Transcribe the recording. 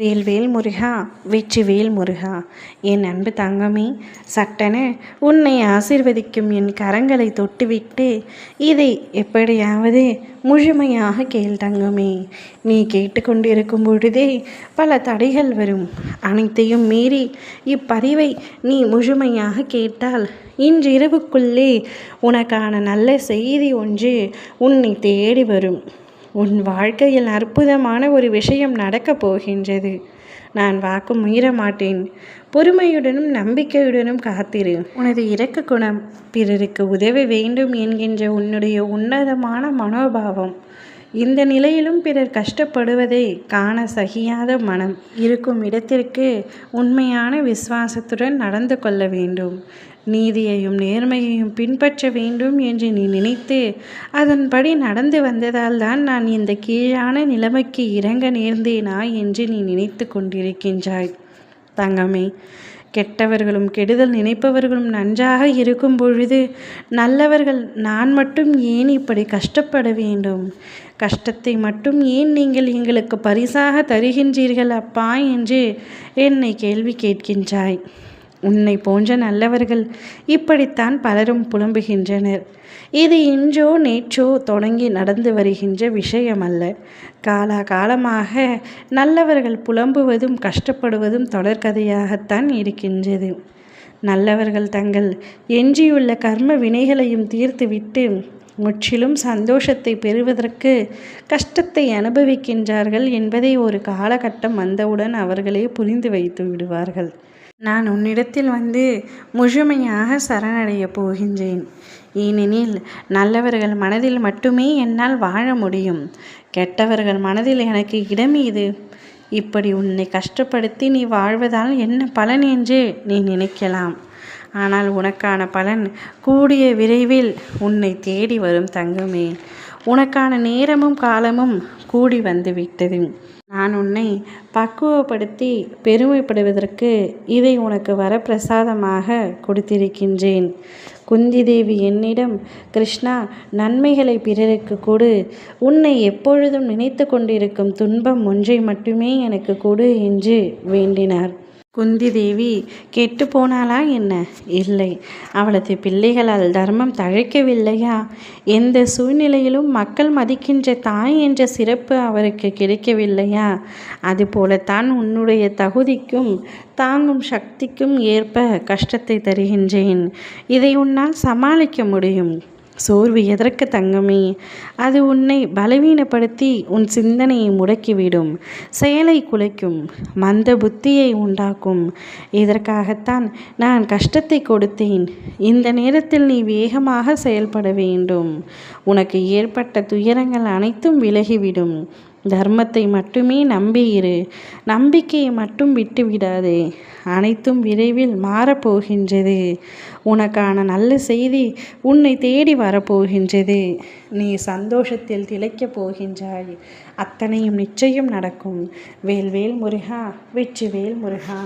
வேல்வேல் முருகா வெற்றிவேல் முருகா. என் அன்பு தங்கமே சட்டென உன்னை ஆசிர்வதிக்கும் என் கரங்களை தொட்டுவிட்டு இதை எப்படியாவது முழுமையாக கேள் தங்கமே. நீ கேட்டுக்கொண்டிருக்கும் பொழுதே பல தடைகள் வரும். அனைத்தையும் மீறி இப்பதிவை நீ முழுமையாக கேட்டால் இன்றிரவுக்குள்ளே உனக்கான நல்ல செய்தி ஒன்று உன்னை தேடி வரும். உன் வாழ்க்கையில் அற்புதமான ஒரு விஷயம் நடக்கப் போகின்றது. நான் வாக்கும் மீற மாட்டேன். பொறுமையுடனும் நம்பிக்கையுடனும் காத்திரு. உனது இரக்க குணம் பிறருக்கு உதவி வேண்டும் என்கின்ற உன்னுடைய உன்னதமான மனோபாவம். இந்த நிலையிலும் பிறர் கஷ்டப்படுவதை காண சகியாத மனம் இருக்கும் இடத்திற்கு உண்மையான விசுவாசத்துடன் நடந்து கொள்ள வேண்டும். நீதியையும் நேர்மையையும் பின்பற்ற வேண்டும் என்று நீ நினைத்து அதன்படி நடந்து வந்ததால் தான் நான் இந்த கீழான நிலைமைக்கு இறங்க நேர்ந்தேனா என்று நீ நினைத்து கொண்டிருக்கின்றாய். தங்கமே கெட்டவர்களும் கெடுதல் நினைப்பவர்களும் நன்றாக இருக்கும் பொழுது நல்லவர்கள் நான் மட்டும் ஏன் இப்படி கஷ்டப்பட வேண்டும்? கஷ்டத்தை மட்டும் ஏன் நீங்கள் எங்களுக்கு பரிசாக தருகின்றீர்கள் அப்பா? என்று என்னை கேள்வி கேட்கின்றாய். உன்னை போன்ற நல்லவர்கள் இப்படித்தான் பலரும் புலம்புகின்றனர். இது இன்றோ நேற்றோ தொடங்கி நடந்து வருகின்ற விஷயம் அல்ல காலா காலமாக நல்லவர்கள் புலம்புவதும் கஷ்டப்படுவதும் தொடர்கதையாகத்தான் இருக்கின்றது. நல்லவர்கள் தங்கள் எஞ்சியுள்ள கர்ம வினைகளையும் தீர்த்துவிட்டு முற்றிலும் சந்தோஷத்தை பெறுவதற்கு கஷ்டத்தை அனுபவிக்கின்றார்கள் என்பதை ஒரு காலகட்டம் வந்தவுடன் அவர்களே புரிந்து வைத்து விடுவார்கள். நான் உன்னிடத்தில் வந்து முழுமையாக சரணடைய போகின்றேன். ஏனெனில் நல்லவர்கள் மனதில் மட்டுமே என்னால் வாழ முடியும். கெட்டவர்கள் மனதில் எனக்கு இடம் இது. இப்படி உன்னை கஷ்டப்படுத்தி நீ வாழ்வதால் என்ன பலன் என்று நீ நினைக்கலாம். ஆனால் உனக்கான பலன் கூடிய விரைவில் உன்னை தேடி வரும் தங்கமே. உனக்கான நேரமும் காலமும் கூடி வந்து விட்டது. நான் உன்னை பக்குவப்படுத்தி பெருமைப்படுவதற்கு இதை உனக்கு வரப்பிரசாதமாக கொடுத்திருக்கின்றேன். குந்தி தேவி என்னிடம் கிருஷ்ணா நன்மைகளை பிறருக்கு கொடு. உன்னை எப்பொழுதும் நினைத்து கொண்டிருக்கும் துன்பம் ஒன்றை மட்டுமே எனக்கு கொடு என்று வேண்டினார். குந்தி தேவி கெட்டு போனாளா என்ன? இல்லை. அவளது பிள்ளைகளால் தர்மம் தழைக்கவில்லையா? எந்த சூழ்நிலையிலும் மக்கள் மதிக்கின்ற தாய் என்ற சிறப்பு அவருக்கு கிடைக்கவில்லையா? அதுபோலத்தான் உன்னுடைய தகுதிக்கும் தாங்கும் சக்திக்கும் ஏற்ப கஷ்டத்தை தருகின்றேன். இதை உன்னால் சமாளிக்க முடியும். சோர்வு எதற்கு தங்கமே? அது உன்னை பலவீனப்படுத்தி உன் சிந்தனையை முடக்கிவிடும். செயலை குலைக்கும் மந்த புத்தியை உண்டாக்கும். இதற்காகத்தான் நான் கஷ்டத்தை கொடுத்தேன். இந்த நேரத்தில் நீ வேகமாக செயல்பட வேண்டும். உனக்கு ஏற்பட்ட துயரங்கள் அனைத்தும் விலகிவிடும். தர்மத்தை மட்டுமே நம்பியிரு. நம்பிக்கையை மட்டும் விட்டு விடாதே அனைத்தும் விரைவில் மாறப்போகின்றது. உனக்கான நல்ல செய்தி உன்னை தேடி வரப்போகின்றது. நீ சந்தோஷத்தில் திளைக்கப் போகின்றாய். அத்தனையும் நிச்சயம் நடக்கும். வேல்வேல் முருகா வெற்றிவேல் முருகா.